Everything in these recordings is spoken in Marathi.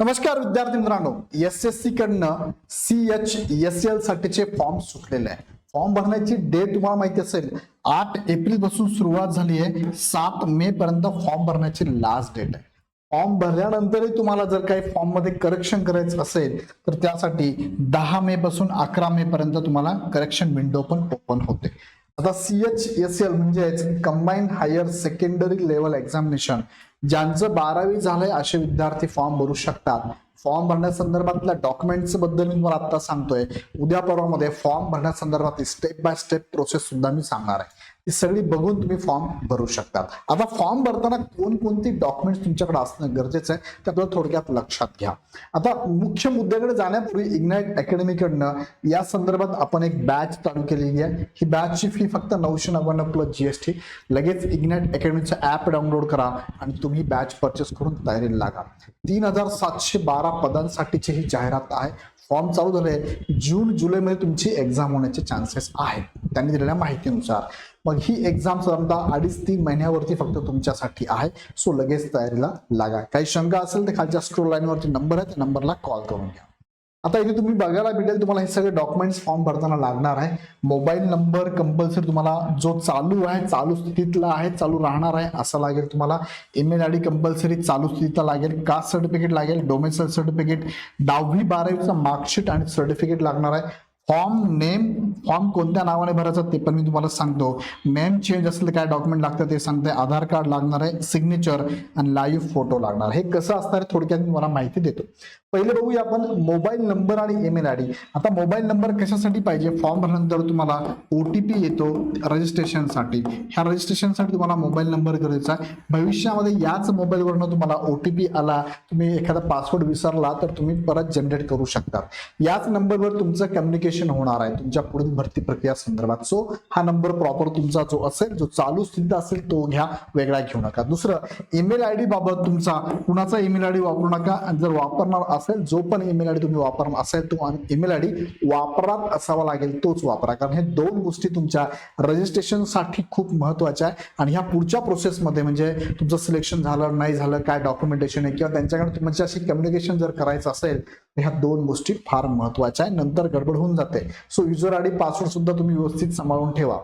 नमस्कार विद्यार्थी मित्रांनो. एस एस सी कडनं सी एच एस एल साठीचे फॉर्म सुटलेले आहे. फॉर्म भरण्याची डेट तुम्हाला माहिती असेल आठ एप्रिलपासून सुरुवात झाली आहे. सात मे पर्यंत फॉर्म भरण्याची लास्ट डेट आहे. फॉर्म भरल्यानंतरही तुम्हाला जर काही फॉर्ममध्ये करेक्शन करायचं असेल तर त्यासाठी दहा मे पासून अकरा मे पर्यंत तुम्हाला करेक्शन विंडो पण ओपन होते. आता सी एच एस एल म्हणजेच combined higher secondary level examination ज्यांचं बारावी झालंय असे विद्यार्थी फॉर्म भरू शकतात. फॉर्म भरण्यासंदर्भातल्या डॉक्युमेंट्सबद्दल मी तुम्हाला आता सांगतोय. उद्या परवामध्ये फॉर्म भरण्यासंदर्भात स्टेप बाय स्टेप प्रोसेस सुद्धा मी सांगणार आहे. ही सगळी बघून तुम्ही फॉर्म भरू शकतात आता फॉर्म भरताना कोणकोणती डॉक्युमेंट्स तुमच्याकडे असणं गरजेचं आहे त्याबद्दल थोडक्यात लक्षात घ्या. आता मुख्य मुद्द्याकडे जाण्यापूर्वी इग्नाइट अकॅडमीकडनं या संदर्भात आपण एक बॅच चालू केलेली आहे. ही बॅचची फी फक्त नऊशे नव्याण्णव प्लस जीएसटी लगेच इग्नाइट अकॅडमीचं ॲप डाउनलोड करा आणि तुम्ही बॅच परचेस करून तयारीला लागा. तीन हजार सातशे बारा पदांसाठीची ही जाहिरात आहे. फॉर्म चालू झाले जून जुलैमध्ये तुमची एक्झाम होण्याचे चान्सेस आहेत. त्यांनी दिलेल्या माहितीनुसार. मग ही एक्झाम समजा अडीच तीन महिन्यावरती फक्त तुमच्यासाठी आहे. सो लगेच तयारीला लागा. काही शंका असेल तर खालच्या स्क्रोल लाईनवरती नंबर आहे त्या नंबरला कॉल करून घ्या. आता इथे तुम्ही बघायला भेटेल तुम्हाला हे सगळे डॉक्युमेंट्स फॉर्म भरताना लागणार आहे. मोबाईल नंबर कंपल्सरी तुम्हाला जो चालू आहे चालू स्थितीतला आहे चालू राहणार आहे असं लागेल तुम्हाला. ईमेल आय डी कंपल्सरी चालू स्थितीचा लागेल. कास्ट सर्टिफिकेट लागेल डोमेसल सर्टिफिकेट दहावी बारावीचा मार्कशीट आणि सर्टिफिकेट लागणार आहे. फॉर्म नेम फॉर्म कोणत्या नावाने भरायचा ते पण मी तुम्हाला सांगतो. नेम चेंज असेल काय डॉक्युमेंट लागतं ते सांगते आधार कार्ड लागणार आहे सिग्नेचर आणि लाईव्ह फोटो लागणार. हे कसं असणार आहे थोडक्यात मी तुम्हाला माहिती देतो. पहिले बघूया आपण मोबाईल नंबर आणि ईमेल आय डी आता मोबाईल नंबर कशासाठी पाहिजे? फॉर्म भरल्यानंतर तुम्हाला ओ टी पी येतो रजिस्ट्रेशनसाठी ह्या रजिस्ट्रेशनसाठी तुम्हाला मोबाईल नंबर गरजेचा आहे. भविष्यामध्ये याच मोबाईलवरनं तुम्हाला ओ टी पी आला तुम्ही एखादा पासवर्ड विसरला तर तुम्ही परत जनरेट करू शकता. याच नंबरवर तुमचं कम्युनिकेशन होणार आहे. तुमच्या पुढील भरती प्रक्रिया संदर्भात. सो हा नंबर प्रॉपर तुमचा जो असेल जो चालू सिद्ध असेल तो घ्या. वेगळा घेऊ नका. दुसरं ईमेल आय डी बाबत तुमचा कुणाचा ईमेल आय डी वापरू नका. आणि जर वापरणार असेल जो पण ईमेल आय डी तुम्ही वापरणार असेल तो ईमेल आय डी वापरात असावा लागेल तोच वापरा. कारण हे दोन गोष्टी तुमच्या रजिस्ट्रेशनसाठी खूप महत्त्वाच्या आहे. आणि ह्या पुढच्या प्रोसेसमध्ये म्हणजे तुमचं सिलेक्शन झालं नाही झालं काय डॉक्युमेंटेशन आहे किंवा त्यांच्याकडे तुमच्याशी कम्युनिकेशन जर करायचं असेल तर ह्या दोन गोष्टी फार महत्त्वाच्या आहे. नंतर गडबड होऊन जाते. So user I D password सुद्धा तुम्ही व्यवस्थित सांभाळून ठेवा.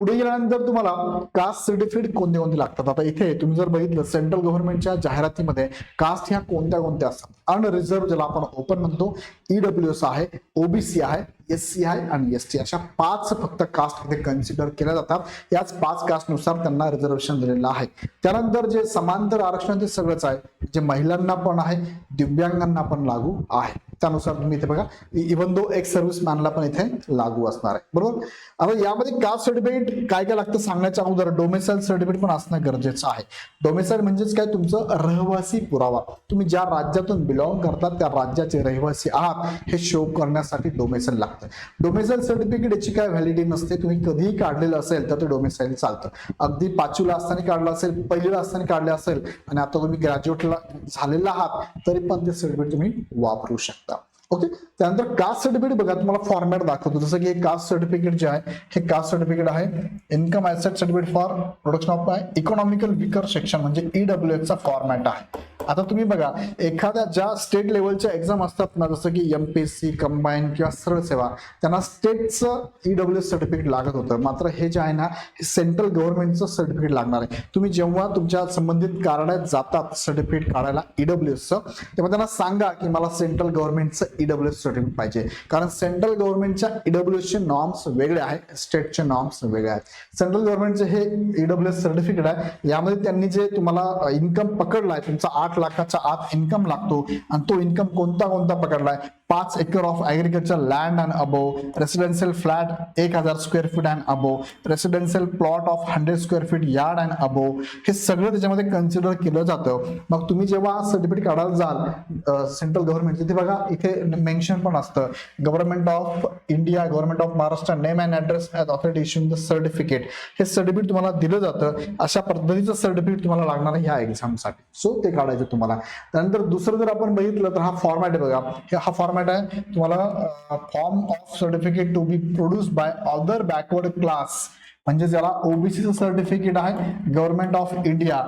पुढे गेल्यानंतर तुम्हाला कास्ट सर्टिफिकेट कोणते कोणते लागतात? आता इथे तुम्ही जर बघितलं सेंट्रल गव्हर्नमेंटच्या जाहिरातीमध्ये कास्ट ह्या कोणत्या कोणत्या असतात? अनरिझर्व ज्याला आपण ओपन म्हणतो ईडब्ल्यू एस आहे ओबीसी आहे एस सी आहे आणि एस टी अशा पाच फक्त कास्ट इथे कन्सिडर केल्या जातात. याच पाच कास्टनुसार त्यांना रिझर्वेशन दिलेलं आहे. त्यानंतर जे समांतर आरक्षण ते सगळंच आहे. जे महिलांना पण आहे दिव्यांगांना पण लागू आहे. त्यानुसार तुम्ही इथे बघा. इव्हन दो एक सर्व्हिस मॅनला पण इथे लागू असणार आहे. बरोबर? आता यामध्ये कास्ट सर्टिफिकेट काय काय लागतं सांगण्याच्या अगोदर डोमेसाईल सर्टिफिकेट पण असणं गरजेचं आहे. डोमेसाईल म्हणजेच काय? तुमचं रहिवासी पुरावा. तुम्ही ज्या राज्यातून बिलॉंग करतात त्या राज्याचे रहिवासी आहात हे शो करण्यासाठी डोमेसाईल लागतं. डोमेसाईल सर्टिफिकेट याची काय व्हॅलिडी नसते. तुम्ही कधीही काढलेलं असेल तर ते डोमेसाईल चालतं. अगदी पाचवीला असताना काढलं असेल पहिलीला असताना काढले असेल आणि आता तुम्ही ग्रॅज्युएटला झालेला आहात तरी पण ते सर्टिफिकेट तुम्ही वापरू शकता. ओके त्यानंतर कास्ट सर्टिफिकेट बघा तुम्हाला फॉर्मॅट दाखवतो. जसं की हे कास्ट सर्टिफिकेट जे आहे हे कास्ट सर्टिफिकेट आहे. Income asset certificate for production of economical weaker section म्हणजे ईडब्ल्यू चा फॉर्मॅट आहे. आता तुम्ही बघा एखाद्या ज्या स्टेट लेवलच्या एक्झाम असतात ना जसं की M P S C combine किंवा सरळ सेवा त्यांना स्टेटचं ईडब्ल्यू एस सर्टिफिकेट लागत होतं. मात्र हे जे आहे ना हे सेंट्रल गव्हर्नमेंटचं सर्टिफिकेट लागणार आहे. तुम्ही जेव्हा तुमच्या संबंधित कार्यालयात जातात सर्टिफिकेट काढायला ईडब्ल्यू एसचं तेव्हा त्यांना सांगा की मला सेंट्रल गव्हर्नमेंटचं ईडब्ल्यू एस सर्टिफिकेट पाहिजे. कारण सेंट्रल गव्हर्नमेंटच्या ईडब्ल्यू एसचे नॉर्म्स वेगळे आहेत स्टेटचे नॉर्म्स वेगळे आहेत. सेंट्रल गव्हर्नमेंटचे हे ईडब्ल्यू एस सर्टिफिकेट आहे. यामध्ये त्यांनी जे तुम्हाला इन्कम पकडला आहे तुमचा आठ लाखाचा आत इन्कम लागतो. आणि तो इन्कम कोणता कोणता पकडलाय? पाच acre of agriculture land and above residential flat एक हजार square feet and above residential plot of hundred square feet yard and above हे सगळं त्याच्यामध्ये कन्सिडर केलं जातं. मग तुम्ही जेव्हा सर्टिफिकेट काढायला जाल सेंट्रल गव्हर्नमेंट तिथे बघा इथे मेन्शन पण असतं. Government of India government of Maharashtra name and address as authority issuing the certificate हे सर्टिफिकेट तुम्हाला दिलं जातं. अशा पद्धतीचं सर्टिफिकेट तुम्हाला लागणार आहे ह्या एक्झामसाठी सो ते काढायचं तुम्हाला. त्यानंतर दुसरं जर आपण बघितलं तर हा फॉर्मॅट बघा. हे फॉर्मॅट फॉर्मॅट आहे तुम्हाला form of certificate to be produce by other backward class म्हणजे ज्याला ओबीसीचं सर्टिफिकेट आहे गव्हर्नमेंट ऑफ इंडिया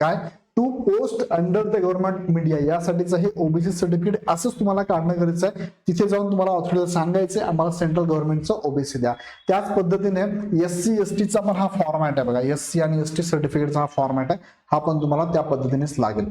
काय? To post under the government media यासाठीचं हे ओबीसी सर्टिफिकेट असंच तुम्हाला काढणं गरजेचं आहे. तिथे जाऊन तुम्हाला ऑथॉरिटी सांगायचं आम्हाला सेंट्रल गव्हर्नमेंटचं ओबीसी द्या. त्याच पद्धतीने एस सी एस टीचा पण हा फॉर्मॅट आहे बघा. एस सी आणि एस टी सर्टिफिकेटचा हा फॉर्मॅट आहे. हा पण तुम्हाला त्या पद्धतीनेच लागेल.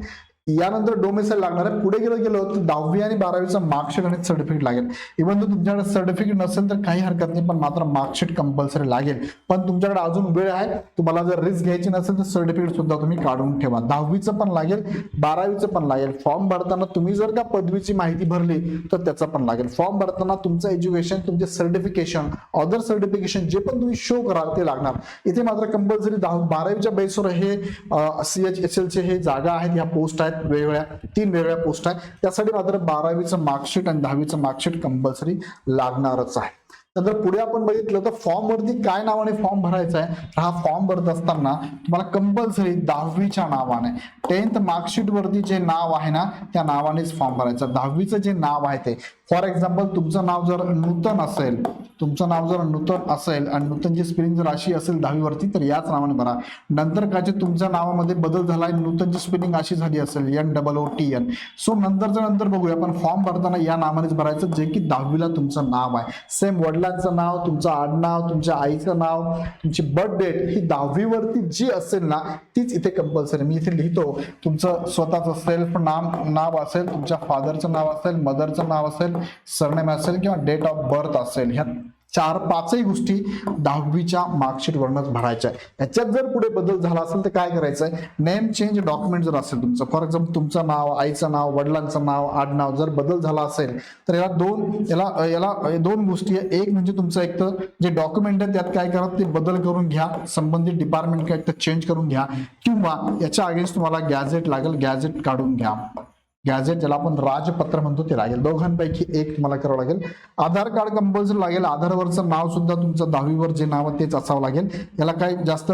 यानंतर डोमेसाईल लागणार आहे. पुढे गेलं गेलो तर दहावी आणि बारावीचं मार्कशीट आणि सर्टिफिकेट लागेल. इव्हन तर तुमच्याकडे सर्टिफिकेट नसेल तर काही हरकत नाही पण मात्र मार्कशीट कंपल्सरी लागेल. पण तुमच्याकडे अजून वेळ आहे. तुम्हाला जर रिस्क घ्यायची नसेल तर सर्टिफिकेट सुद्धा तुम्ही काढून ठेवा. दहावीचं पण लागेल बारावीचं पण लागेल. फॉर्म भरताना तुम्ही जर का पदवीची माहिती भरली तर त्याचा पण लागेल. फॉर्म भरताना तुमचं एज्युकेशन तुमचे सर्टिफिकेशन अदर सर्टिफिकेशन जे पण तुम्ही शो कराल ते लागणार. इथे मात्र कंपल्सरी दहा बारावीच्या बेसवर हे सी एच एस एलचे हे जागा आहेत ह्या पोस्ट आहेत. वेगवेगळ्या तीन वेगवेगळ्या पोस्ट आहेत. त्यासाठी मात्र बारावीचं मार्कशीट आणि दहावीचं मार्कशीट कंपल्सरी लागणारच आहे. नंतर पुढे आपण बघितलं तर फॉर्म वरती काय नावाने फॉर्म भरायचा आहे? हा फॉर्म भरत असताना तुम्हाला कंपल्सरी दहावीच्या नावाने टेन्थ मार्कशीट वरती जे नाव आहे ना त्या नावानेच फॉर्म भरायचा. दहावीचं जे नाव आहे ते फॉर एक्झाम्पल तुमचं नाव जर नूतन असेल तुमचं नाव जर नूतन असेल आणि नूतनची स्पेलिंग जर अशी असेल दहावीवरती तर याच नावाने भरा. नंतर काय जे तुमच्या नावामध्ये बदल झाला आहे नूतनची स्पेलिंग अशी झाली असेल N double O T N so नंतरच्या नंतर बघूया. पण फॉर्म भरताना या नावानेच भरायचं जे की दहावीला तुमचं नाव आहे. सेम वडिलांचं नाव तुमचं आडनाव तुमच्या आईचं नाव तुमची बर्थ डेट ही दहावीवरती जी असेल ना तीच इथे कंपल्सरी मी इथे लिहितो तुमचं स्वतःचं सेल्फ नाम नाव असेल तुमच्या फादरचं नाव असेल मदरचं नाव असेल सरनेम असेल किंवा डेट ऑफ बर्थ असेल ह्या चार पाचही गोष्टी दहावीच्या मार्कशीट वरनच भरायच्या आहे याच्यात जर पुढे बदल झाला असेल तर काय करायचं आहे नेम चेंज डॉक्युमेंट जर असेल तुमचं फॉर एक्झाम्पल तुमचं नाव आईचं नाव वडिलांचं नाव आडनाव जर बदल झाला असेल तर याला दोन याला याला दोन गोष्टी आहे एक म्हणजे तुमचं एक तर जे डॉक्युमेंट आहे त्यात काय करा ते बदल करून घ्या संबंधित डिपार्टमेंट काय तर चेंज करून घ्या किंवा याच्या अगेन्स्ट तुम्हाला गॅझेट लागेल गॅझेट काढून घ्या. गॅझेट ज्याला आपण राजपत्र म्हणतो ते लागेल. दोघांपैकी एक तुम्हाला करावं लागेल. आधार कार्ड कंपल्सरी लागेल. आधारवरचं नाव सुद्धा तुमचं दहावीवर जे नाव तेच असावं लागेल. याला काही जास्त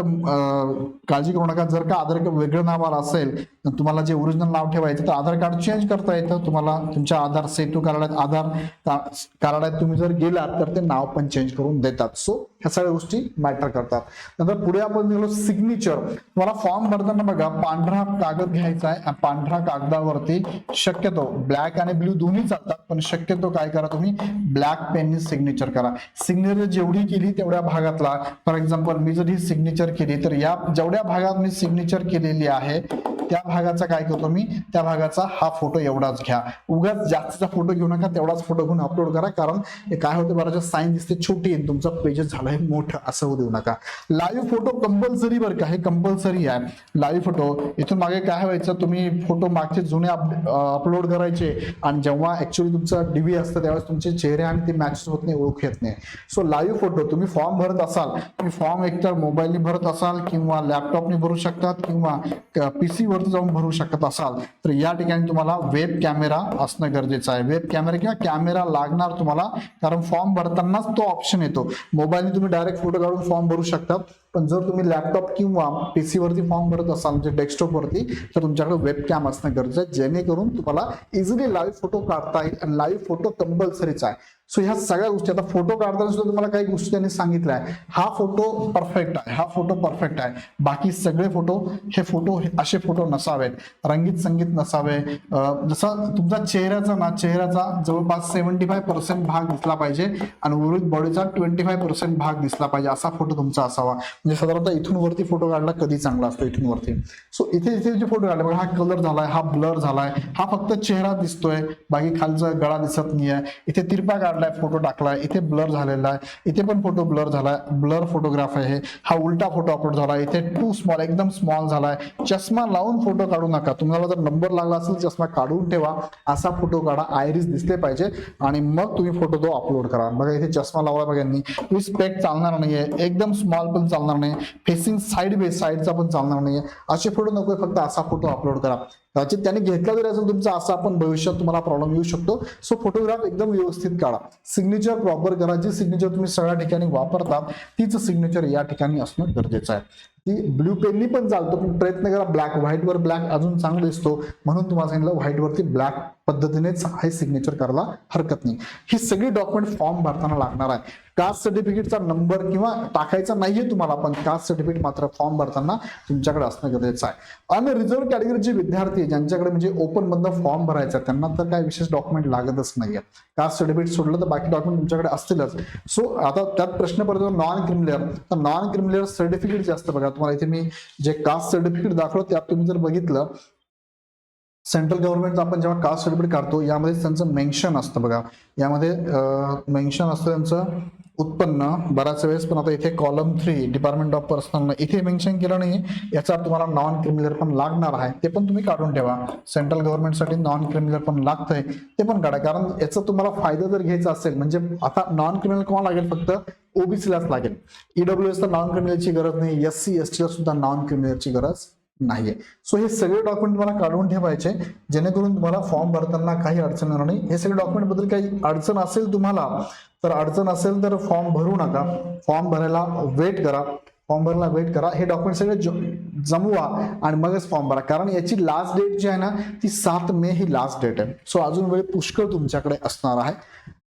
काळजी करू नका. जर का आधार कार्ड वेगळं नाव आलं असेल तर तुम्हाला जे ओरिजिनल नाव ठेवायचं तर आधार कार्ड चेंज करता येतं. तुम्हाला तुमच्या आधार सेतू कार्डात आधार का- कार्डात तुम्ही जर गेलात तर ते नाव पण चेंज करून देतात. सो ह्या सगळ्या गोष्टी मॅटर करतात. नंतर पुढे आपण गेलो सिग्नेचर तुम्हाला फॉर्म भरताना बघा पांढरा कागद घ्यायचा आहे. पांढरा कागदावरती शक्यतो ब्लॅक आणि ब्ल्यू दोन्ही चालतात पण शक्यतो काय करा तुम्ही? ब्लॅक पेनने सिग्नेचर करा. सिग्नेचर जेवढी केली तेवढ्या भागातला फॉर एक्झाम्पल मी जर ही सिग्नेचर केली तर या जेवढ्या भागात मी सिग्नेचर केलेली आहे त्या भागाचा काय करतो मी? त्या भागाचा हा फोटो एवढाच घ्या. उगाच जास्तीचा फोटो घेऊ नका तेवढाच फोटो घेऊन अपलोड करा कारण काय होतं बराच्या साईन दिसते छोटी तुमचा पेजेस आहे मोठं असं होऊ देऊ नका. लाईव्ह फोटो कंपल्सरी बरं का हे कंपल्सरी आहे. लाईव्ह फोटो इथून मागे काय व्हायचं तुम्ही फोटो मागचे जुने अपलोड करायचे आणि जेव्हा ऍक्च्युली तुमचं डीव्ही असतं त्यावेळेस तुमचे चेहरे आणि ते मॅच होत नाही ओळख येत नाही. सो लाईव्ह फोटो तुम्ही फॉर्म भरत असाल तुम्ही फॉर्म एकतर मोबाईलने भरत असाल किंवा लॅपटॉपने भरू शकतात किंवा पीसी वरती जाऊन भरू शकत असाल तर या ठिकाणी तुम्हाला वेब कॅमेरा असणं गरजेचं आहे. वेब कॅमेरा किंवा कॅमेरा लागणार तुम्हाला कारण फॉर्म भरतानाच तो ऑप्शन येतो. मोबाईलने तुम्ही डायरेक्ट फोटो काढून फॉर्म भरू शकता. पण जर तुम्ही लॅपटॉप किंवा पीसी वरती फॉर्म भरत असाल म्हणजे डेस्कटॉप वरती तर तुमच्याकडे वेब कॅम असणं गरजेचं आहे. जेणेकरून तुम्हाला इझिली लाईव्ह फोटो काढता येईल. आणि लाईव्ह फोटो कंपल्सरीच आहे. सो ह्या सगळ्या गोष्टी आता फोटो काढताना सुद्धा तुम्हाला काही गोष्टी त्यांनी सांगितल्या आहे हा फोटो परफेक्ट आहे हा फोटो परफेक्ट आहे. बाकी सगळे फोटो हे फोटो असे फोटो नसावेत. रंगीत संगीत नसावे. जसं तुमचा चेहऱ्याचा ना चेहऱ्याचा जवळपास सेव्हन्टी फाय पर्सेंट भाग दिसला पाहिजे आणि उर्वरित बॉडीचा ट्वेंटी फाय पर्सेंट भाग दिसला पाहिजे असा फोटो तुमचा असावा. म्हणजे साधारणतः इथून वरती फोटो काढला कधी चांगला असतो इथून वरती? सो इथे इथे जे फोटो काढले हा कलर झालाय हा ब्लर झालाय. हा फक्त चेहरा दिसतोय. बाकी खालचा गळा दिसत नाहीये. इथे तिरपा काढलाय फोटो टाकलाय. इथे ब्लर झालेला आहे. इथे पण फोटो ब्लर झालाय. ब्लर फोटोग्राफ आहे हा. उलटा फोटो अपलोड झाला इथे टू स्मॉल एकदम स्मॉल झालाय. चष्मा लावून फोटो काढू नका. तुम्हाला जर नंबर लागला असेल चष्मा काढून ठेवा. असा फोटो काढा. आयरिस दिसले पाहिजे. आणि मग तुम्ही फोटो तो अपलोड करा. बघा इथे चष्मा लावला बघा यांनी. तुम्ही स्पेक चालणार नाहीये. एकदम स्मॉल पण चालणार नाही. फेसिंग साईड बे साईडचा पण चालणार नाहीये. असे फोटो नको फक्त असा फोटो अपलोड करा. कदाचित त्याने घेतला जरी असेल तुमचा असा आपण भविष्यात तुम्हाला प्रॉब्लेम येऊ शकतो. सो फोटोग्राफ एकदम व्यवस्थित काढा. सिग्नेचर प्रॉपर करा. जी सिग्नेचर तुम्ही सगळ्या ठिकाणी वापरता तीच सिग्नेचर या ठिकाणी असणं गरजेचं आहे. ती ब्ल्यू पेननी पण चालतो पण प्रयत्न करा. ब्लॅक व्हाईट वर ब्लॅक अजून चांगला दिसतो. म्हणून तुम्हाला सांगितलं व्हाईट वरती ब्लॅक पद्धतीनेच आहे सिग्नेचर करायला हरकत नाही. ही सगळी डॉक्युमेंट फॉर्म भरताना लागणार आहे. कास्ट सर्टिफिकेटचा नंबर किंवा टाकायचा नाहीये तुम्हाला पण कास्ट सर्टिफिकेट मात्र फॉर्म भरताना तुमच्याकडे असणं गरजेचं आहे. आणि रिझर्व्ह कॅटेगरीचे विद्यार्थी ज्यांच्याकडे म्हणजे ओपन मधनं फॉर्म भरायचा त्यांना तर काही विशेष डॉक्युमेंट लागतच नाहीये. कास्ट सर्टिफिकेट सोडलं तर बाकी डॉक्युमेंट तुमच्याकडे असतीलच. सो आता त्यात प्रश्न पडतो नॉन क्रिमिलियर तर नॉन क्रिमिलियर सर्टिफिकेट जे असतं बघा तुम्हाला इथे मी जे कास्ट सर्टिफिकेट दाखवलं त्यात तुम्ही जर बघितलं सेंट्रल गव्हर्नमेंटचं आपण जेव्हा कास्ट सर्टिफिकेट काढतो यामध्ये त्यांचं मेन्शन असतं बघा. यामध्ये मेन्शन असतं त्यांचं उत्पन्न बऱ्याच वेळेस पण आता इथे column three department of personnel इथे मेन्शन केलं नाही. याचा तुम्हाला नॉन क्रिमिनल पण लागणार आहे. ते पण तुम्ही काढून ठेवा. सेंट्रल गव्हर्नमेंटसाठी नॉन क्रिमिनल पण लागतंय. ते पण काढा. कारण याचा तुम्हाला फायदा जर घ्यायचा असेल म्हणजे आता नॉन क्रिमिनल कोणाला लागेल फक्त? ओबीसीलाच लागेल. ईडब्ल्यू एस नॉन क्रिमिनलची गरज नाही. एस सी एस टीला सुद्धा नॉन क्रिमिनलची गरज नाहीये. सो हे सगळे डॉक्युमेंट तुम्हाला काढून ठेवायचे जेणेकरून तुम्हाला फॉर्म भरताना काही अडचण येणार नाही. हे सगळे डॉक्युमेंटबद्दल काही अडचण असेल तुम्हाला तर अडचण असेल तर फॉर्म भरू नका. फॉर्म भरायला वेट करा. फॉर्म भरायला वेट करा. हे डॉक्युमेंट सगळे जमवा आणि मगच फॉर्म भरा. कारण याची लास्ट डेट जी आहे ना ती सात मे ही लास्ट डेट आहे. सो अजून वेळ पुष्कळ तुमच्याकडे असणार आहे.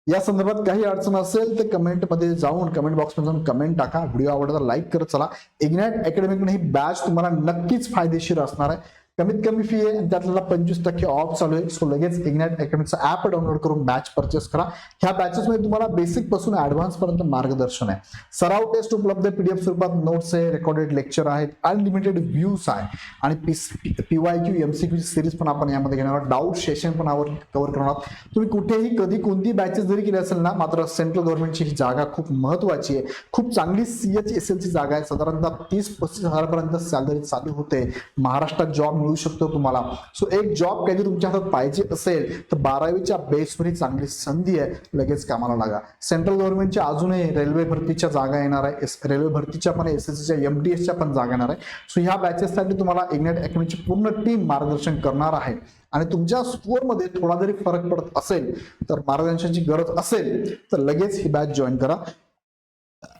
या संदर्भात काही अडचण असेल तर कमेंटमध्ये जाऊन कमेंट बॉक्समध्ये जाऊन कमेंट टाका. व्हिडिओ आवडला लाईक करत चला. इग्नॅट अकॅडमीकडे ही बॅच तुम्हाला नक्कीच फायदेशीर असणार आहे. कमीत कमी फी आहे आणि त्यातला पंचवीस टक्के ऑफ चालू आहे. सो लगेच इग्नाइट अकॅडमीचा ऍप डाउनलोड करून बॅच परचेस करा. ह्या बॅचेसमध्ये तुम्हाला बेसिकपासून ऍडव्हान्स पर्यंत मार्गदर्शन आहे. सराव टेस्ट उपलब्ध आहे. पीडीएफ स्वरूपात नोट्स आहे रेकॉर्डेड लेक्चर आहेत अनलिमिटेड व्ह्यूज आहे. आणि पीवाय क्यू एमसीक्यू सिरीज पण आपण यामध्ये घेणार आहोत. डाऊट सेशन पण आवर कव्हर करणार आहोत. तुम्ही कुठेही कधी कोणती बॅचेस जरी केली असेल ना मात्र सेंट्रल गव्हर्नमेंटची ही जागा खूप महत्वाची आहे. खूप चांगली सी एच एस एल ची जागा आहे. साधारणतः तीस पस्तीस हजारपर्यंत सॅलरी चालू होते. महाराष्ट्रात जॉब मिळू शकतो तुम्हाला. सो एक जॉब काहीतरी तुमच्या हातात पाहिजे असेल तर बारावीच्या बेसवर ही चांगली संधी आहे. लगेच कामाला लागा. सेंट्रल गव्हर्नमेंटच्या अजूनही रेल्वे भरतीच्या जागा येणार आहे. एस- रेल्वे भरतीच्या पण एस एस सीच्या एम डी एसच्या पण जागा येणार आहे. सो ह्या बॅचेससाठी तुम्हाला इग्नेट अकॅडमीची पूर्ण टीम मार्गदर्शन करणार आहे. आणि तुमच्या स्कोअरमध्ये थोडा जरी फरक पडत असेल तर मार्गदर्शनाची गरज असेल तर लगेच ही बॅच जॉईन करा.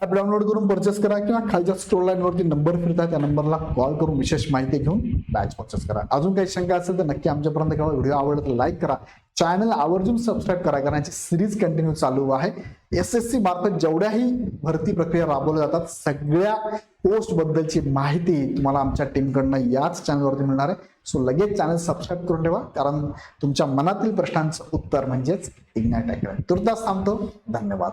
ऍप डाउनलोड करून परचेस करा किंवा खालच्या स्क्रोल वरती नंबर फिरता त्या नंबरला कॉल करून विशेष माहिती घेऊन बॅच परचेस करा. अजून काही शंका असेल तर नक्की आमच्यापर्यंत कळवा व्हिडिओ आवडला तर लाईक करा. चॅनल आवर्जून सबस्क्राईब करा कारण याची सिरीज कंटिन्यू चालू आहे. एस एस सी मार्फत जेवढ्याही भरती प्रक्रिया राबवल्या जातात सगळ्या पोस्ट बद्दलची माहिती तुम्हाला आमच्या टीमकडनं याच चॅनलवरती मिळणार आहे. सो लगेच चॅनल सबस्क्राईब करून ठेवा कारण तुमच्या मनातील प्रश्नांचं उत्तर म्हणजेच इग्नाइट अकॅडमी तुर्तास थांबतो. धन्यवाद.